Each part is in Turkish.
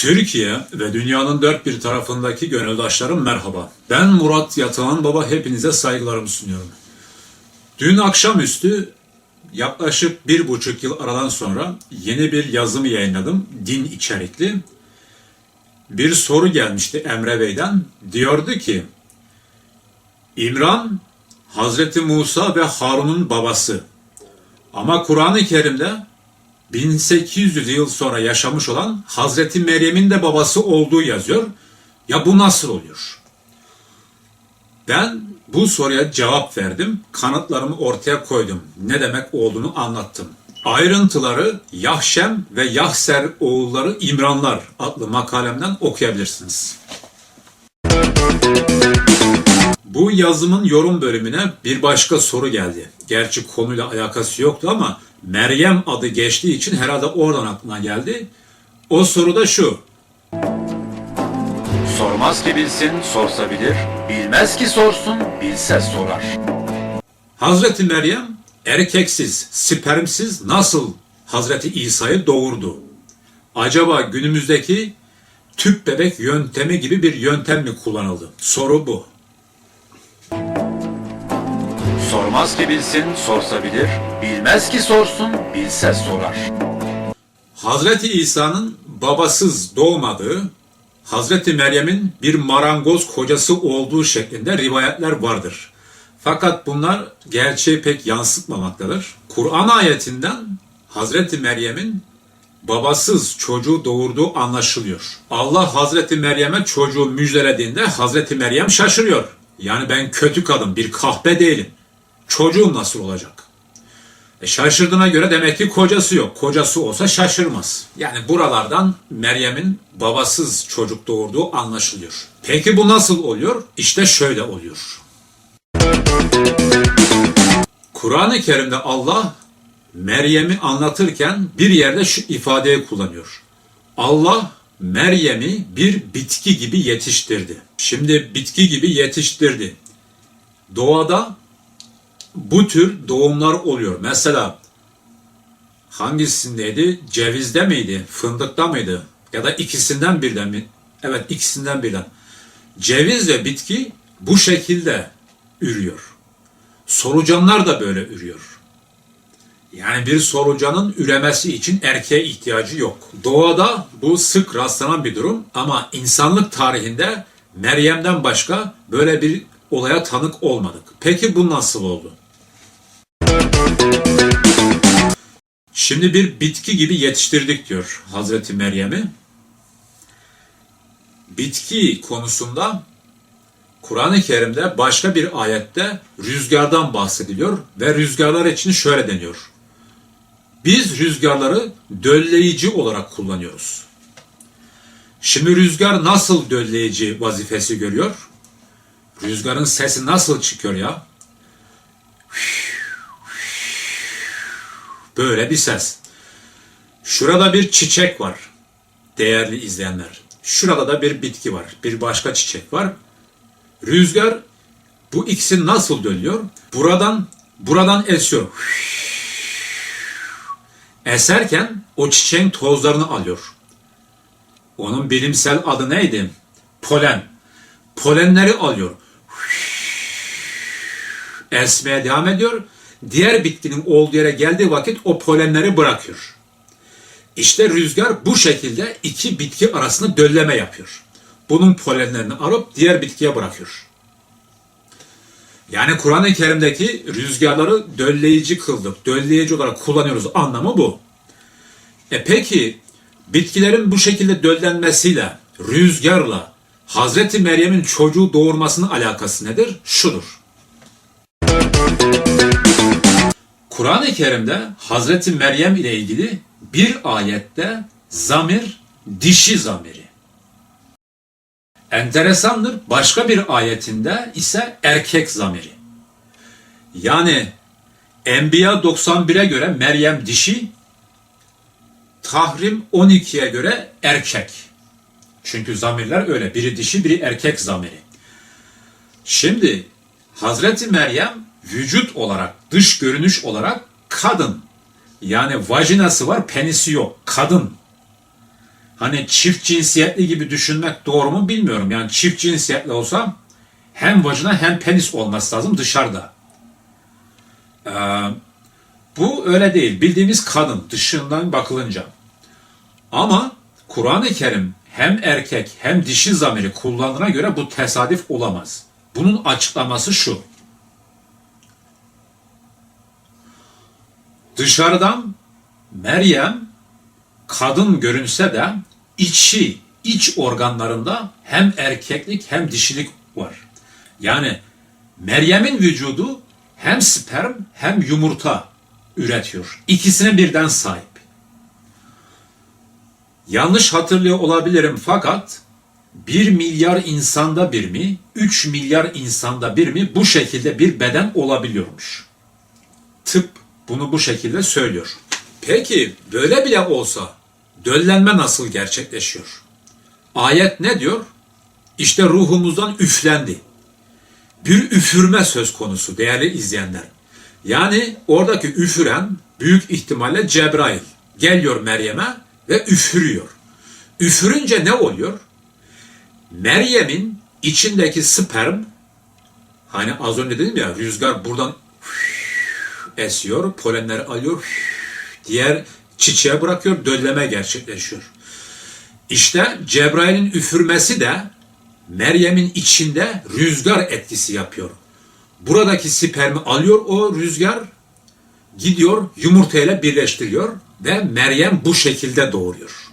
Türkiye ve dünyanın dört bir tarafındaki gönüldaşlarım merhaba. Ben Murat Yatağan Baba hepinize saygılarımı sunuyorum. Dün akşamüstü yaklaşık bir buçuk yıl aradan sonra yeni bir yazımı yayınladım. Din içerikli. Bir soru gelmişti Emre Bey'den. Diyordu ki İmran Hazreti Musa ve Harun'un babası. Ama Kur'an-ı Kerim'de 1800 yıl sonra yaşamış olan Hazreti Meryem'in de babası olduğu yazıyor. Ya bu nasıl oluyor? Ben bu soruya cevap verdim, kanıtlarımı ortaya koydum. Ne demek olduğunu anlattım. Ayrıntıları Yahşem ve Yahser oğulları İmranlar adlı makalemden okuyabilirsiniz. Bu yazımın yorum bölümüne bir başka soru geldi. Gerçi konuyla alakası yoktu ama Meryem adı geçtiği için herhalde oradan aklına geldi. O soru da şu. Sormaz ki bilsin, sorsa bilir. Bilmez ki sorsun, bilse sorar. Hazreti Meryem erkeksiz, spermsiz nasıl Hazreti İsa'yı doğurdu? Acaba günümüzdeki tüp bebek yöntemi gibi bir yöntem mi kullanıldı? Soru bu. Sormaz ki bilsin, sorsa bilir. Bilmez ki sorsun, bilse sorar. Hazreti İsa'nın babasız doğmadığı, Hazreti Meryem'in bir marangoz kocası olduğu şeklinde rivayetler vardır. Fakat bunlar gerçeği pek yansıtmamaktadır. Kur'an ayetinden Hazreti Meryem'in babasız çocuğu doğurduğu anlaşılıyor. Allah Hazreti Meryem'e çocuğu müjdelediğinde Hazreti Meryem şaşırıyor. Yani ben kötü kadın, bir kahpe değilim. Çocuğum nasıl olacak? E şaşırdığına göre demek ki kocası yok. Kocası olsa şaşırmaz. Yani buralardan Meryem'in babasız çocuk doğurduğu anlaşılıyor. Peki bu nasıl oluyor? İşte şöyle oluyor. Kur'an-ı Kerim'de Allah Meryem'i anlatırken bir yerde şu ifadeyi kullanıyor. Allah Meryem'i bir bitki gibi yetiştirdi. Şimdi bitki gibi yetiştirdi. Doğada bu tür doğumlar oluyor. Mesela hangisindeydi? Cevizde miydi? Fındıkta mıydı? Ya da ikisinden birden mi? Evet ikisinden birden. Ceviz ve bitki bu şekilde ürüyor. Solucanlar da böyle ürüyor. Yani bir solucanın üremesi için erkeğe ihtiyacı yok. Doğada bu sık rastlanan bir durum ama insanlık tarihinde Meryem'den başka böyle bir olaya tanık olmadık. Peki bu nasıl oldu? Şimdi bir bitki gibi yetiştirdik diyor Hazreti Meryem'i. Bitki konusunda Kur'an-ı Kerim'de başka bir ayette rüzgardan bahsediliyor ve rüzgarlar için şöyle deniyor. Biz rüzgarları dölleyici olarak kullanıyoruz. Şimdi rüzgar nasıl dölleyici vazifesi görüyor? Rüzgarın sesi nasıl çıkıyor ya? Böyle bir ses. Şurada bir çiçek var. Değerli izleyenler. Şurada da bir bitki var. Bir başka çiçek var. Rüzgar bu ikisi nasıl dönüyor? Buradan buradan esiyor. Eserken o çiçeğin tozlarını alıyor. Onun bilimsel adı neydi? Polen. Polenleri alıyor. Esmeye devam ediyor. Diğer bitkinin olduğu yere geldiği vakit o polenleri bırakıyor. İşte rüzgar bu şekilde iki bitki arasında dölleme yapıyor. Bunun polenlerini alıp diğer bitkiye bırakıyor. Yani Kur'an-ı Kerim'deki rüzgarları dölleyici kıldık, dölleyici olarak kullanıyoruz anlamı bu. E peki bitkilerin bu şekilde döllenmesiyle, rüzgarla Hazreti Meryem'in çocuğu doğurmasının alakası nedir? Şudur. Kur'an-ı Kerim'de Hazreti Meryem ile ilgili bir ayette zamir dişi zamiri. Enteresandır başka bir ayetinde ise erkek zamiri. Yani Enbiya 91'e göre Meryem dişi, Tahrim 12'ye göre erkek. Çünkü zamirler öyle. Biri dişi, biri erkek zamiri. Şimdi Hazreti Meryem vücut olarak, dış görünüş olarak kadın. Yani vajinası var, penisi yok. Kadın. hani çift cinsiyetli gibi düşünmek doğru mu bilmiyorum. Yani çift cinsiyetli olsa hem vajina hem penis olması lazım dışarıda. Ee, bu öyle değil. Bildiğimiz kadın dışından bakılınca. Ama Kur'an-ı Kerim hem erkek hem dişi zamiri kullandığına göre bu tesadüf olamaz. Bunun açıklaması şu. Dışarıdan Meryem kadın görünse de içi, iç organlarında hem erkeklik hem dişilik var. Yani Meryem'in vücudu hem sperm hem yumurta üretiyor. İkisine birden sahip. Yanlış hatırlıyor olabilirim fakat 1 milyar insanda bir mi, 3 milyar insanda bir mi bu şekilde bir beden olabiliyormuş. Tıp bunu bu şekilde söylüyor. Peki böyle bile olsa döllenme nasıl gerçekleşiyor? Ayet ne diyor? İşte ruhumuzdan üflendi. Bir üfürme söz konusu değerli izleyenler. Yani oradaki üfüren büyük ihtimalle Cebrail geliyor Meryem'e ve üfürüyor. Üfürünce ne oluyor? Meryem'in içindeki sperm hani az önce dedim ya rüzgar buradan esiyor, polenleri alıyor, diğer çiçeğe bırakıyor, dölleme gerçekleşiyor. İşte Cebrail'in üfürmesi de Meryem'in içinde rüzgar etkisi yapıyor. Buradaki spermi alıyor o rüzgar, gidiyor yumurtayla birleştiriyor ve Meryem bu şekilde doğuruyor.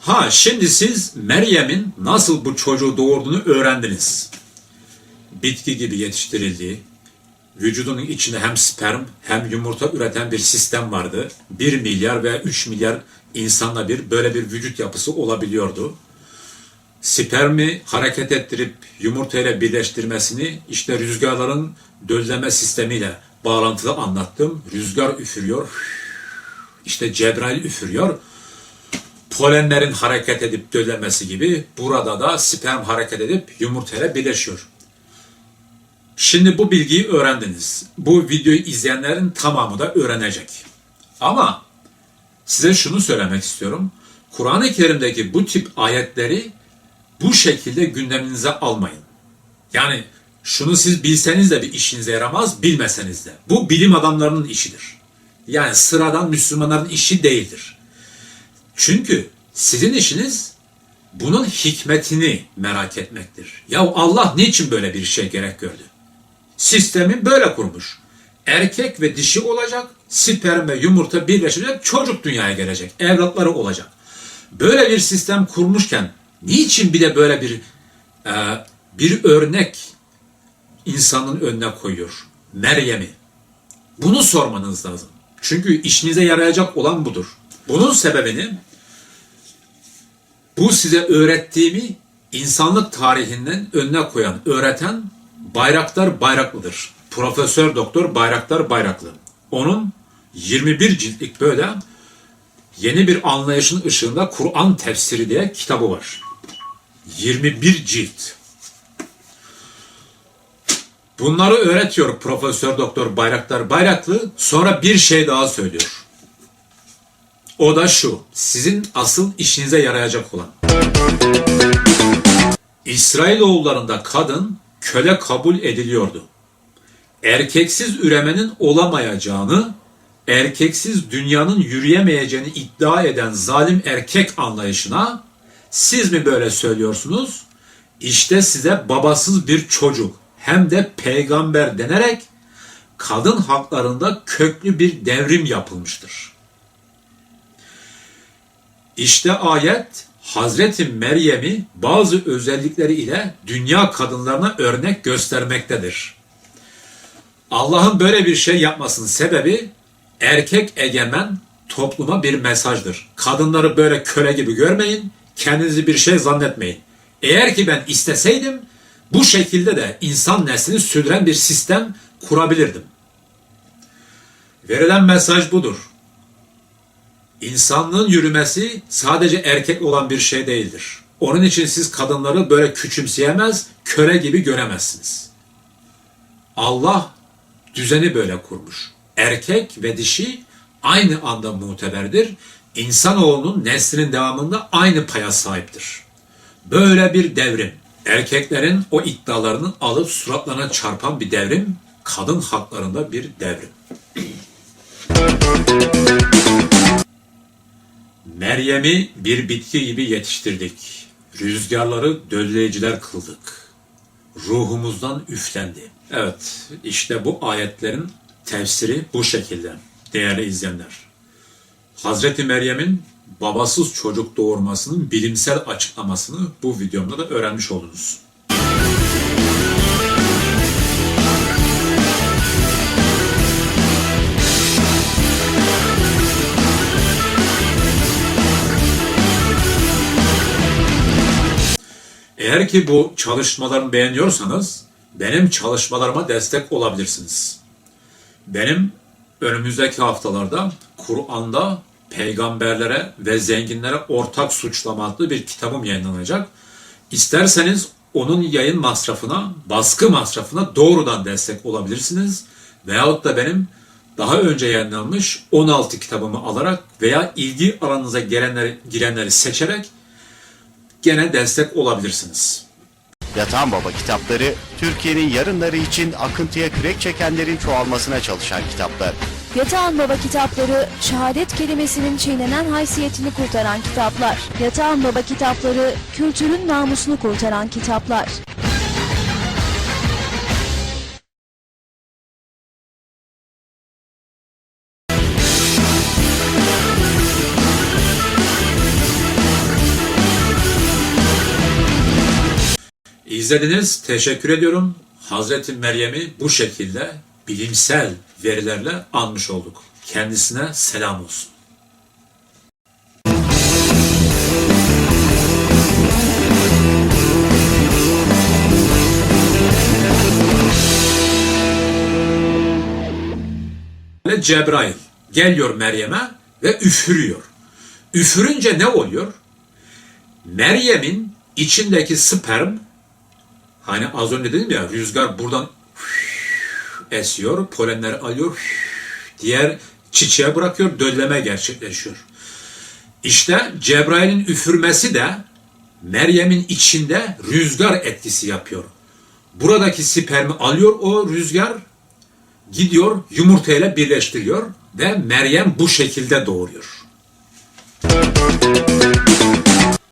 Ha şimdi siz Meryem'in nasıl bu çocuğu doğurduğunu öğrendiniz. Bitki gibi yetiştirildiği, vücudunun içinde hem sperm hem yumurta üreten bir sistem vardı. 1 milyar veya 3 milyar insanla bir böyle bir vücut yapısı olabiliyordu. Spermi hareket ettirip yumurtayla birleştirmesini işte rüzgarların dözleme sistemiyle bağlantılı anlattım. Rüzgar üfürüyor. İşte Cebrail üfürüyor. Polenlerin hareket edip döllemesi gibi burada da sperm hareket edip yumurtayla birleşiyor. Şimdi bu bilgiyi öğrendiniz. Bu videoyu izleyenlerin tamamı da öğrenecek. Ama size şunu söylemek istiyorum. Kur'an-ı Kerim'deki bu tip ayetleri bu şekilde gündeminize almayın. Yani şunu siz bilseniz de bir işinize yaramaz, bilmeseniz de. Bu bilim adamlarının işidir. Yani sıradan Müslümanların işi değildir. Çünkü sizin işiniz bunun hikmetini merak etmektir. Ya Allah niçin böyle bir şey gerek gördü? Sistemi böyle kurmuş. Erkek ve dişi olacak, sperm ve yumurta birleşecek, çocuk dünyaya gelecek, evlatları olacak. Böyle bir sistem kurmuşken niçin bir de böyle bir e, bir örnek insanın önüne koyuyor? Meryem'i. Bunu sormanız lazım. Çünkü işinize yarayacak olan budur. Bunun sebebini bu size öğrettiğimi insanlık tarihinden önüne koyan, öğreten Bayraktar Bayraklı'dır. Profesör Doktor Bayraktar Bayraklı. Onun 21 ciltlik böyle yeni bir anlayışın ışığında Kur'an tefsiri diye kitabı var. 21 cilt. Bunları öğretiyor Profesör Doktor Bayraktar Bayraklı. Sonra bir şey daha söylüyor. O da şu. Sizin asıl işinize yarayacak olan. İsrailoğullarında kadın köle kabul ediliyordu. Erkeksiz üremenin olamayacağını, erkeksiz dünyanın yürüyemeyeceğini iddia eden zalim erkek anlayışına siz mi böyle söylüyorsunuz? İşte size babasız bir çocuk hem de peygamber denerek kadın haklarında köklü bir devrim yapılmıştır. İşte ayet Hazreti Meryem'i bazı özellikleri ile dünya kadınlarına örnek göstermektedir. Allah'ın böyle bir şey yapmasının sebebi erkek egemen topluma bir mesajdır. Kadınları böyle köle gibi görmeyin, kendinizi bir şey zannetmeyin. Eğer ki ben isteseydim bu şekilde de insan neslini sürdüren bir sistem kurabilirdim. Verilen mesaj budur. İnsanlığın yürümesi sadece erkek olan bir şey değildir. Onun için siz kadınları böyle küçümseyemez, köre gibi göremezsiniz. Allah düzeni böyle kurmuş. Erkek ve dişi aynı anda muteberdir. İnsanoğlunun neslinin devamında aynı paya sahiptir. Böyle bir devrim, erkeklerin o iddialarını alıp suratlarına çarpan bir devrim, kadın haklarında bir devrim. Meryem'i bir bitki gibi yetiştirdik. Rüzgarları dölleyiciler kıldık. Ruhumuzdan üflendi. Evet, işte bu ayetlerin tefsiri bu şekilde değerli izleyenler. Hazreti Meryem'in babasız çocuk doğurmasının bilimsel açıklamasını bu videomda da öğrenmiş oldunuz. Eğer ki bu çalışmalarımı beğeniyorsanız benim çalışmalarıma destek olabilirsiniz. Benim önümüzdeki haftalarda Kur'an'da peygamberlere ve zenginlere ortak suçlama adlı bir kitabım yayınlanacak. İsterseniz onun yayın masrafına, baskı masrafına doğrudan destek olabilirsiniz. Veyahut da benim daha önce yayınlanmış 16 kitabımı alarak veya ilgi alanınıza gelenleri, girenleri seçerek gene destek olabilirsiniz. Yatan Baba kitapları, Türkiye'nin yarınları için akıntıya kürek çekenlerin çoğalmasına çalışan kitaplar. Yatağan Baba kitapları, şehadet kelimesinin çiğnenen haysiyetini kurtaran kitaplar. Yatağan Baba kitapları, kültürün namusunu kurtaran kitaplar. İzlediniz, teşekkür ediyorum. Hazreti Meryem'i bu şekilde bilimsel verilerle anmış olduk. Kendisine selam olsun. Ve Cebrail geliyor Meryem'e ve üfürüyor. Üfürünce ne oluyor? Meryem'in içindeki sperm Hani az önce dedim ya rüzgar buradan esiyor, polenleri alıyor, diğer çiçeğe bırakıyor, dölleme gerçekleşiyor. İşte Cebrail'in üfürmesi de Meryem'in içinde rüzgar etkisi yapıyor. Buradaki spermi alıyor o rüzgar, gidiyor yumurtayla birleştiriyor ve Meryem bu şekilde doğuruyor.